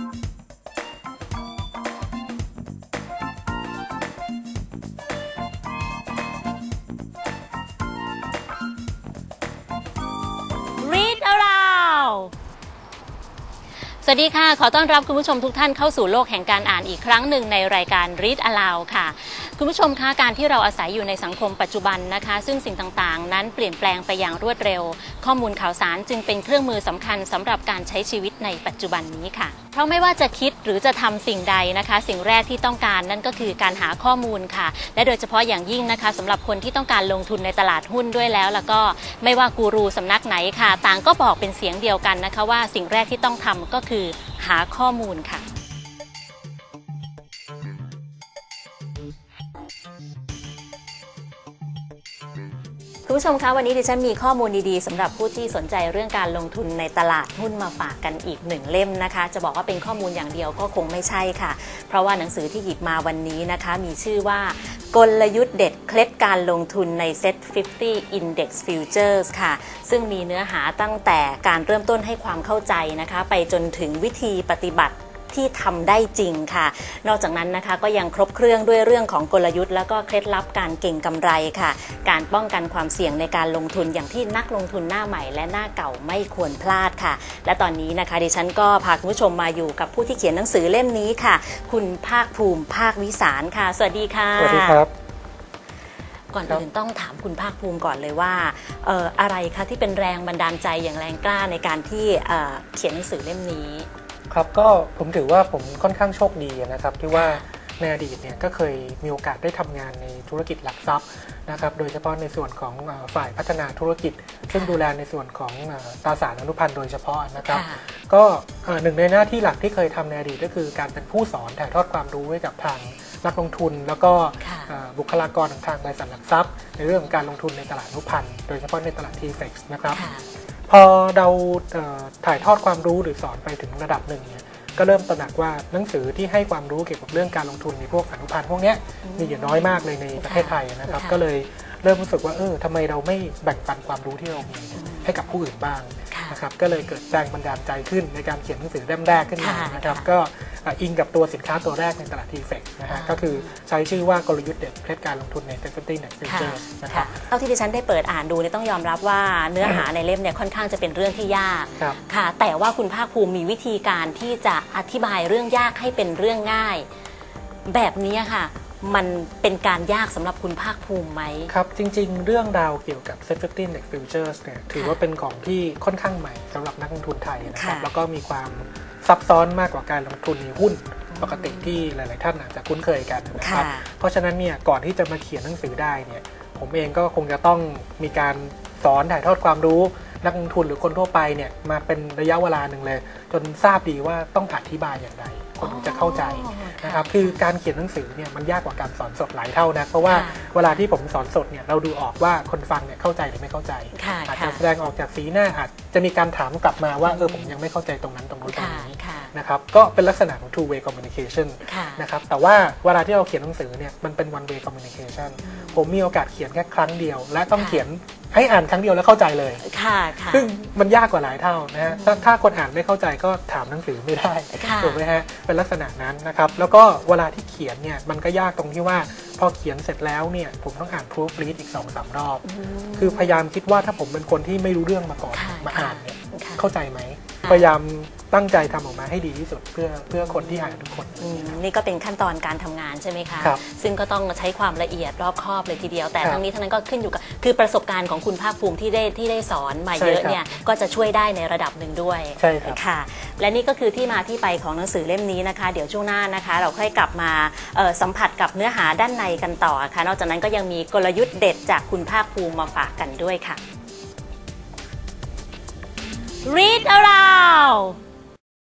Thank you. สวัสดีค่ะ ขอต้อนรับคุณผู้ชมทุกท่านเข้าสู่โลกแห่งการอ่านอีกครั้งหนึ่งในรายการ Read Aloud ค่ะ คุณผู้ชมคะการที่เราอาศัยอยู่ในสังคมปัจจุบันนะคะ ซึ่งสิ่งต่างๆ นั้นเปลี่ยนแปลงไปอย่างรวดเร็ว ข้อมูลข่าวสารจึงเป็นเครื่องมือสำคัญสำหรับการใช้ชีวิตในปัจจุบันนี้ค่ะ เพราะไม่ว่าจะคิดหรือจะทำสิ่งใดนะคะ สิ่งแรกที่ต้องการนั่นก็คือการหาข้อมูลค่ะ และโดยเฉพาะอย่างยิ่งนะคะสำหรับคนที่ต้องการลงทุนในตลาดหุ้นด้วยแล้ว แล้วก็ไม่ว่ากูรูสำนักไหนค่ะ ต่างก็บอกเป็นเสียงเดียวกันนะคะว่าสิ่งแรกที่ต้องทำก็คือหาข้อมูลค่ะ คุณผู้ชมคะวันนี้ดิฉันมีข้อมูลดีๆสำหรับผู้ที่สนใจเรื่องการลงทุนในตลาดหุ้นมาฝากกันอีกหนึ่งเล่มนะคะ จะบอกว่าเป็นข้อมูลอย่างเดียวก็คงไม่ใช่ค่ะ เพราะว่าหนังสือที่หยิบมาวันนี้นะคะ มีชื่อว่ากลยุทธ์เด็ดเคล็ดการลงทุนใน Set 50 Index Futures ค่ะ ซึ่งมีเนื้อหาตั้งแต่การเริ่มต้นให้ความเข้าใจนะคะ ไปจนถึงวิธีปฏิบัติ ที่ทำได้จริงค่ะ นอกจากนั้นนะคะก็ยังครบเครื่องด้วยเรื่องของกลยุทธ์แล้วก็เคล็ดลับการเก่งกำไรค่ะ การป้องกันความเสี่ยงในการลงทุนอย่างที่นักลงทุนหน้าใหม่และหน้าเก่าไม่ควรพลาดค่ะ และตอนนี้นะคะดิฉันก็พาคุณผู้ชมมาอยู่กับผู้ที่เขียนหนังสือเล่มนี้ค่ะ คุณภาคภูมิภาควิสารค่ะ สวัสดีค่ะ สวัสดีครับ ก่อนอื่นต้องถามคุณภาคภูมิก่อนเลยว่าเอ่ออะไรคะที่เป็นแรงบันดาลใจอย่างแรงกล้าในการที่เอ่อเขียนหนังสือเล่มนี้ ครับก็ผมถือว่าผมค่อนข้างโชคดีนะครับที่ว่าในอดีตเนี่ยก็เคยมีโอกาสได้ทำงานในธุรกิจหลักทรัพย์นะครับ โดยเฉพาะในส่วนของเอ่อฝ่ายพัฒนาธุรกิจ ซึ่งดูแลในส่วนของเอ่อตราสารอนุพันธ์โดยเฉพาะนะครับค่ะก็เอ่อหนึ่งในหน้าที่หลักที่เคยทำในอดีตก็คือการเป็นผู้สอนถ่ายทอดความรู้ให้กับทางนักลงทุน แล้วก็ค่ะเอ่อบุคลากรของทางบริษัทหลักทรัพย์ ในเรื่องของการลงทุนในตลาดอนุพันธ์โดยเฉพาะในตลาดทีเฟกนะครับค่ะ พอเราเอ่อถ่ายทอดความรู้หรือสอนไปถึงระดับหนึ่งเนี่ยก็เริ่มตระหนักว่าหนังสือที่ให้ความรู้เกี่ยวกับเรื่องการลงทุนในพวกอนุพันธ์พวกเนี้ยมีอยู่น้อยมากเลยในประเทศไทยนะครับค่ะก็เลยเริ่มรู้สึกว่าเออทำไมเราไม่แบ่งปันความรู้ที่เรามีให้กับผู้อื่นบ้างค่ะนะครับก็เลยเกิดแรงบันดาลใจขึ้นในการเขียนหนังสือเล่มแรกขึ้นมาค่ะนะครับค่ะก็เอ่ออิงกับตัวสินค้าตัวแรกในตลาดทีเฟกนะฮะอ่าก็คือใช้ชื่อว่ากลยุทธ์เด็ดเคล็ดการลงทุนในเซ็นตี้เน็ตฟิวค่ะเจอร์นะคค่ะรับเท่าที่ดิฉันได้เปิดอ่านดูเนี่ยต้องยอมรับว่าเนื้อหาในเล่มเนี่ยค่อนข้างจะเป็นเรื่องที่ยากครับค่ะ แต่ว่าคุณภาคภูมิมีวิธีการที่จะอธิบายเรื่องยากให้เป็นเรื่องง่าย แบบนี้ค่ะมันเป็นการยากสำหรับคุณภาคภูมิไหมครับ จริง ๆ เรื่องราวเกี่ยวกับ Set 15 Index Futures เนี่ยถือว่าเป็นของที่ค่อนข้างใหม่สำหรับนักลงทุนไทยนะครับค่ะแล้วก็มีความ ซับซ้อนมากกว่าการลงทุนในหุ้นปกติที่หลาย ๆ ท่านอาจจะคุ้นเคยกันนะครับค่ะเพราะฉะนั้นเนี่ยก่อนที่จะมาเขียนหนังสือได้เนี่ยผมเองก็คงจะต้องมีการสอนถ่ายทอดความรู้นักลงทุนหรือคนทั่วไปเนี่ยมาเป็นระยะเวลาหนึ่งเลย จนทราบดีว่าต้องอธิบายอย่างไรคนถึงจะเข้าใจอ๋อ นะครับคือการเขียนหนังสือเนี่ยมันยากกว่าการสอนสดหลายเท่านะเพราะว่าค่ะเวลาที่ผมสอนสดเนี่ยเราดูออกว่าคนฟังเนี่ยเข้าใจหรือไม่เข้าใจค่ะอาจค่ะจะแสดงออกจากสีหน้าอาจจะมีการถามกลับมาว่าเออผมยังไม่เข้าใจตรงนั้นตรงนู้นตรงค่ะนี้ค่ะ นะครับก็เป็นลักษณะของ two way communication ค่ะนะครับแต่ว่าเวลาที่เราเขียนหนังสือเนี่ยมันเป็น one way communication ผมมีโอกาสเขียนแค่ครั้งเดียว และต้องค่ะเขียนให้อ่านครั้งเดียวแล้วเข้าใจเลยค่ะค่ะซึ่งมันยากกว่าหลายเท่านะฮะถ้าถ้าคนอ่านไม่เข้าใจก็ถามหนังสือไม่ได้ค่ะถูกไหมฮะเป็นลักษณะนั้นนะครับแล้วก็เวลาที่เขียนเนี่ยมันก็ยากตรงที่ว่าพอเขียนเสร็จแล้วเนี่ยผมต้องอ่าน proof read อีก2อสารอบ คือพยายามคิดว่าถ้าผมเป็นคนที่ไม่รู้เรื่องมาก่อนค่ะมาอ่านเนี่ยค่ะเข้าใจไหมค่ะ พยายามตั้งใจทำออกมาให้ดีที่สุดเพื่อเพื่อคนที่อ่านทุกคนอืมนี่ก็เป็นขั้นตอนการทำงานใช่ไหมคะครับซึ่งก็ต้องใช้ความละเอียดรอบคอบเลยทีเดียว แต่ครับทั้งนี้ทั้งนั้นก็ขึ้นอยู่กับคือประสบการณ์ของคุณภาคภูมิที่ได้ที่ได้สอนมาใช่เยอะครับเนี่ยก็จะช่วยได้ในระดับหนึ่งด้วยใช่ครับค่ะ และนี่ก็คือที่มาที่ไปของหนังสือเล่มนี้นะคะ เดี๋ยวช่วงหน้านะคะ เราค่อยกลับมาเอ่อสัมผัสกับเนื้อหาด้านในกันต่อค่ะ นอกจากนั้นก็ยังมีกลยุทธ์เด็ดจากคุณภาคภูมิมาฝากกันด้วยค่ะ Read aloud